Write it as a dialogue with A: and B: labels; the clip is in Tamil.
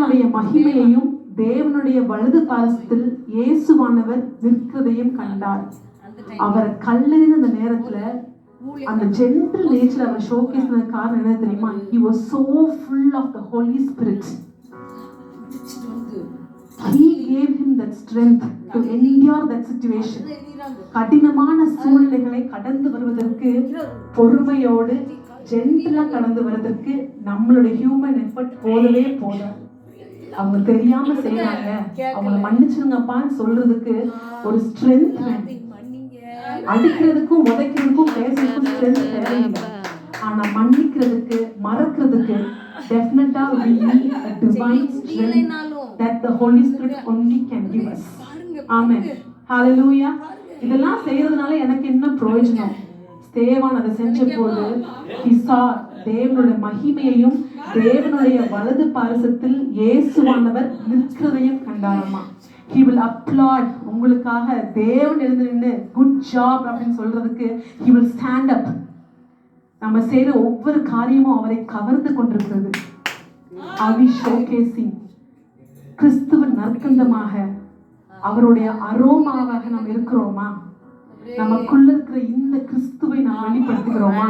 A: தேவனுடைய மகிமையையும் தேவனுடைய வலது பாரசத்தில் இயேசுவானவர் நிற்கிறதையும் கண்டார். அவர் கல்லறின அந்த நேரத்துல அந்த ஜென்டில் நேச்சர் அவர் ஷோகேஸ் காரணம் என்ன தெரியுமா? He was so full of the Holy Spirit he gave him that strength to endure that situation கடினமான சூழ்நிலைகளை கடந்து வருவதற்கு பொறுமையோடு ஜென்டிலா கடந்து வருவதற்கு நம்மளுடைய ஹியூமன் எஃபர்ட் போதவே போதாது. அவங்க தெரியாம செய்யறாங்க அவங்கள மன்னிச்சிருங்கப்பான்னு சொல்றதுக்கு ஒரு ஸ்ட்ரென்த் அடிக்கிறதுக்கும் உதைக்கிறதுக்கும் பேசுறதுக்கும் ஸ்ட்ரென்த் தேவையில்லை. ஆனா மன்னிக்கிறதுக்கு மறக்கிறதுக்கு டெஃபினட்டா we need a divine strength that the holy spirit only can give us. ஆமென் ஹalleluya இதெல்லாம் செய்யறதுனால எனக்கு என்ன பிரயோஜனம்? தேவான் அதை செஞ்ச போது பிசா தேவனுடைய மகிமையையும் தேவனுடைய வலது பாரசத்தில் இயேசுவானவர் நிற்கிறதையும் கண்டாரம்மா ஹி வில் அப்ளாட் உங்களுக்காக தேவன் எழுந்து நின்று குட் ஜாப் அப்படின்னு சொல்றதுக்கு ஹி வில் ஸ்டாண்ட் அப் நம்ம செய்யற ஒவ்வொரு காரியமும் அவரை கவர்ந்து கொண்டிருக்கிறது. அவி ஷோகேசிங் கிறிஸ்துவ நற்கந்தமாக அவருடைய அரோமாவாக நாம் இருக்கிறோமா? நமக்குள்ள இருக்கிற இந்த கிறிஸ்துவை நாம் வெளிப்படுத்துகிறோமா